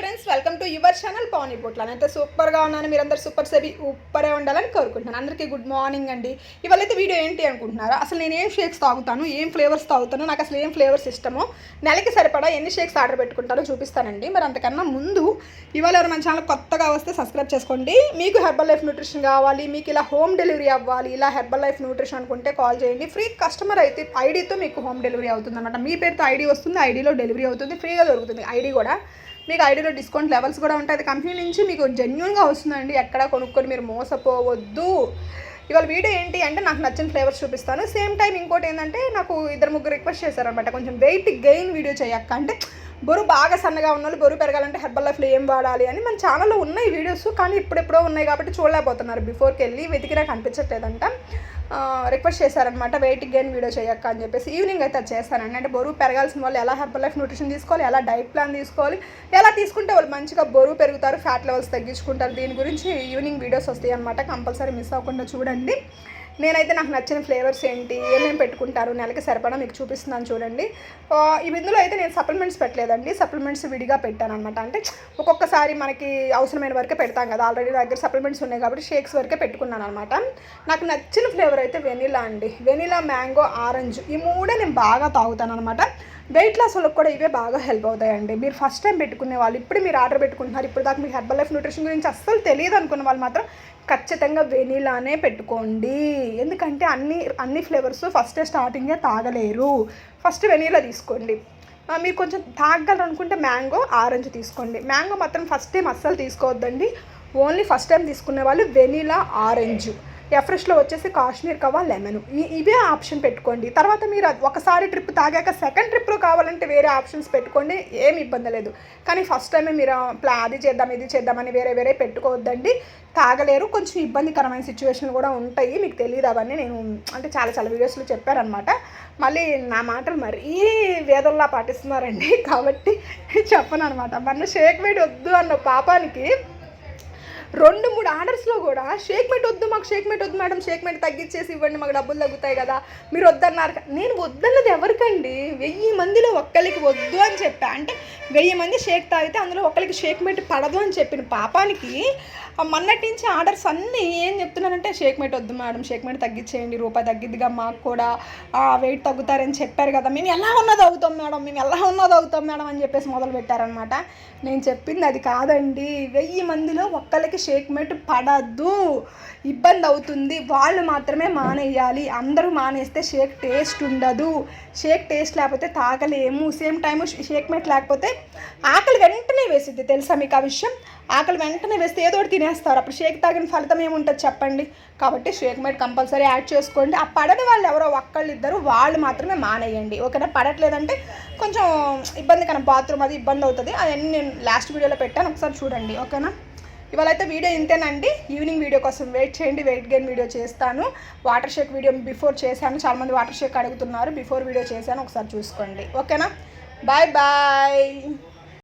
Friends welcome to your channel Pavan Ipotla నేనైతే సూపర్గా ఉన్నాను. మీరందరూ సూపర్ సెబీ ఉప్పరే ఉండాలని కోరుకుంటున్నాను. అందరికీ గుడ్ మార్నింగ్ అండి. ఇవాళ అయితే వీడియో ఏంటి అనుకుంటున్నారా? అసలు నేను ఏం షేక్స్ తాగుతాను? ఏం ఫ్లేవర్స్ తాగుతాను? నాకు అసలు ఏం ఫ్లేవర్స్ ఇష్టమో? నెలకి సరిపడా ఎన్ని షేక్స్ ఆర్డర్ పెట్టుకుంటారో చూపిస్తానండి. మరి అంతకన్నా ముందు ఇవాళ ఎవరు మన ఛానల్ కొత్తగా వస్తే సబ్స్క్రైబ్ చేసుకోండి. మీకు హెర్బల్ లైఫ్ న్యూట్రిషన్ కావాలి మీకు ఇలా హోమ్ డెలివరీ అవ్వాలి ఇలా హెర్బల్ లైఫ్ న్యూట్రిషన్ అనుకుంటే కాల్ చేయండి. ఫ్రీ కస్టమర్ అయితే ఐడితో మీకు హోమ్ డెలివరీ అవుతుంది అనమాట మీ పేరుతో ఐడి వస్తుంది ఐడిలో డెలివరీ అవుతుంది ఫ్రీగా దొరుకుతుంది. ఐడి కూడా. మీకు ఐడిలో డిస్కౌంట్ లెవెల్స్ కూడా ఉంటాయి. అది కంపెనీ నుంచి మీకు జెన్యున్గా వస్తుందండి. ఎక్కడ కొనుక్కొని మీరు మోసపోవద్దు. ఇవాళ వీడియో ఏంటి అంటే నాకు నచ్చిన ఫ్లేవర్స్ చూపిస్తాను. సేమ్ టైం ఇంకోటి ఏంటంటే నాకు ఇద్దరు ముగ్గురు రిక్వెస్ట్ చేశారనమాట కొంచెం వెయిట్ గెయిన్ వీడియో చేయక్క అంటే బరువు బాగా సన్నగా ఉన్న వాళ్ళు బరువు పెరగాలంటే హెర్బల్ లైఫ్లో ఏం వాడాలి అని మన ఛానల్లో ఉన్నాయి వీడియోస్ కానీ ఇప్పుడెప్పుడో ఉన్నాయి కాబట్టి చూడలేకపోతున్నారు. బిఫోర్కి వెళ్ళి వెతికినా కనిపించట్లేదంట. రిక్వెస్ట్ చేశారనమాట వెయిట్ గెయిన్ వీడియో చేయక్క అని చెప్పేసి. ఈవినింగ్ అయితే అది చేస్తానండి అంటే బరువు పెరగాల్సిన వాళ్ళు ఎలా హెర్బల్ లైఫ్ న్యూట్రిషన్ తీసుకోవాలి ఎలా డైట్ ప్లాన్ తీసుకోవాలి ఎలా తీసుకుంటే వాళ్ళు మంచిగా బరువు పెరుగుతారు ఫ్యాట్ లెవెల్స్ తగ్గించుకుంటారు దీని గురించి ఈవినింగ్ వీడియోస్ వస్తాయి అనమాట కంపల్సరీ మిస్ అవ్వకుండా చూడండి. నేనైతే నాకు నచ్చిన ఫ్లేవర్స్ ఏంటి ఏమేమి పెట్టుకుంటారు నెలకి సరిపడా మీకు చూపిస్తున్నాను చూడండి. ఇందులో అయితే నేను సప్లిమెంట్స్ పెట్టలేదండి సప్లిమెంట్స్ విడిగా పెట్టాను అనమాట అంటే ఒక్కొక్కసారి మనకి అవసరమైన వరకే పెడతాం కదా ఆల్రెడీ నా దగ్గర సప్లిమెంట్స్ ఉన్నాయి కాబట్టి షేక్స్ వరకే పెట్టుకున్నాను అనమాట నాకు నచ్చిన ఫ్లేవర్ అయితే వెనిలా అండి. వెనిలా మ్యాంగో ఆరెంజ్ ఈ మూడే నేను బాగా తాగుతాను అనమాట వెయిట్ లాస్ వాళ్ళకి కూడా ఇవే బాగా హెల్ప్ అవుతాయండి. మీరు ఫస్ట్ టైం పెట్టుకునే వాళ్ళు ఇప్పుడు మీరు ఆర్డర్ పెట్టుకుంటున్నారు ఇప్పుడు దాకా మీకు హెర్బల్ లైఫ్ న్యూట్రిషన్ గురించి అస్సలు తెలియదు అనుకున్న వాళ్ళు మాత్రం ఖచ్చితంగా వెనీలానే పెట్టుకోండి. ఎందుకంటే అన్ని అన్ని ఫ్లేవర్స్ ఫస్ట్ స్టార్టింగే తాగలేరు. ఫస్ట్ వెనీలా తీసుకోండి. మీరు కొంచెం తాగగలరు అనుకుంటే మ్యాంగో ఆరెంజ్ తీసుకోండి. మ్యాంగో మాత్రం ఫస్ట్ టైం అస్సలు తీసుకోవద్దండి. ఓన్లీ ఫస్ట్ టైం తీసుకునే వాళ్ళు వెనీలా ఆరెంజ్. ఎఫ్రెష్లో వచ్చేసి కాశ్మీర్ కవా లెమన్ ఇవే ఆప్షన్ పెట్టుకోండి. తర్వాత మీరు ఒకసారి ట్రిప్ తాగాక సెకండ్ ట్రిప్లో కావాలంటే వేరే ఆప్షన్స్ పెట్టుకోండి. ఏమి ఇబ్బంది లేదు. కానీ ఫస్ట్ టైమే మీరు ప్లా అది చేద్దాం ఇది చేద్దామని వేరే వేరే పెట్టుకోవద్దండి. తాగలేరు. కొంచెం ఇబ్బందికరమైన సిచ్యువేషన్లు కూడా ఉంటాయి. మీకు తెలియదు అవన్నీ. నేను అంటే చాలా చాలా వీడియోస్లో చెప్పారనమాట మళ్ళీ నా మాటలు మరీ వేదల్లా పాటిస్తున్నారండి. కాబట్టి చెప్పను అనమాట మన షేక్ వేడి వద్దు అన్న పాపానికి రెండు కూడా షేక్ మెట్ వద్దు మాకు షేక్ మెట్ వద్దు మేడం షేక్ మెట్ తగ్గించేసి ఇవ్వండి మాకు డబ్బులు తగ్గుతాయి కదా మీరు వద్దన్నారు నేను వద్దన్నది ఎవరికండి? వెయ్యి మందిలో ఒక్కరికి వద్దు అని చెప్పా. అంటే వెయ్యి మంది షేక్ తాగితే అందులో ఒకరికి షేక్ మెట్ పడదు అని చెప్పిన పాపానికి ఆ మొన్నటి నుంచి ఆర్డర్స్ అన్నీ ఏం చెప్తున్నారంటే షేక్ మెట్ వద్దు మేడం షేక్ మెట్ తగ్గించేయండి రూపాయి తగ్గిద్దిగా మాకు కూడా వెయిట్ తగ్గుతారని చెప్పారు కదా మేము ఎలా ఉన్నది అవుతాం మేడం మేము ఎలా ఉన్నది అవుతాం మేడం అని చెప్పేసి మొదలు పెట్టారనమాట నేను చెప్పింది అది కాదండి. వెయ్యి మందిలో ఒక్కరికి షేక్ మెట్ పడద్దు. ఇబ్బంది అవుతుంది. వాళ్ళు మాత్రమే మానేయాలి. అందరూ మానేస్తే షేక్ టేస్ట్ ఉండదు. షేక్ టేస్ట్ లేకపోతే తాగలేము. సేమ్ టైము షేక్ మెట్ లేకపోతే ఆకలి వెంటనే వేసిద్ది. తెలుసా మీకు ఆ విషయం? ఆకలి వెంటనే వేస్తే ఏదో ఒకటి తినేస్తారు. అప్పుడు షేక్ తాగిన ఫలితం ఏముంటుంది చెప్పండి? కాబట్టి షేక్ మేట్ కంపల్సరీ యాడ్ చేసుకోండి. ఆ పడని వాళ్ళు ఎవరో ఒక్కళ్ళు ఇద్దరు వాళ్ళు మాత్రమే మానేయండి. ఓకేనా? పడట్లేదంటే కొంచెం ఇబ్బంది ఇబ్బందికరం బాత్రూమ్ అది ఇబ్బంది అవుతుంది. అవన్నీ నేను లాస్ట్ వీడియోలో పెట్టాను. ఒకసారి చూడండి. ఓకేనా? ఇవాళ అయితే వీడియో ఇంతేనండి. ఈవినింగ్ వీడియో కోసం వెయిట్ చేయండి. వెయిట్ గెయిన్ వీడియో చేస్తాను. వాటర్ షేక్ వీడియో బిఫోర్ చేశాను. చాలామంది వాటర్ షేక్ అడుగుతున్నారు. బిఫోర్ వీడియో చేశాను. ఒకసారి చూసుకోండి. ఓకేనా? Bye bye.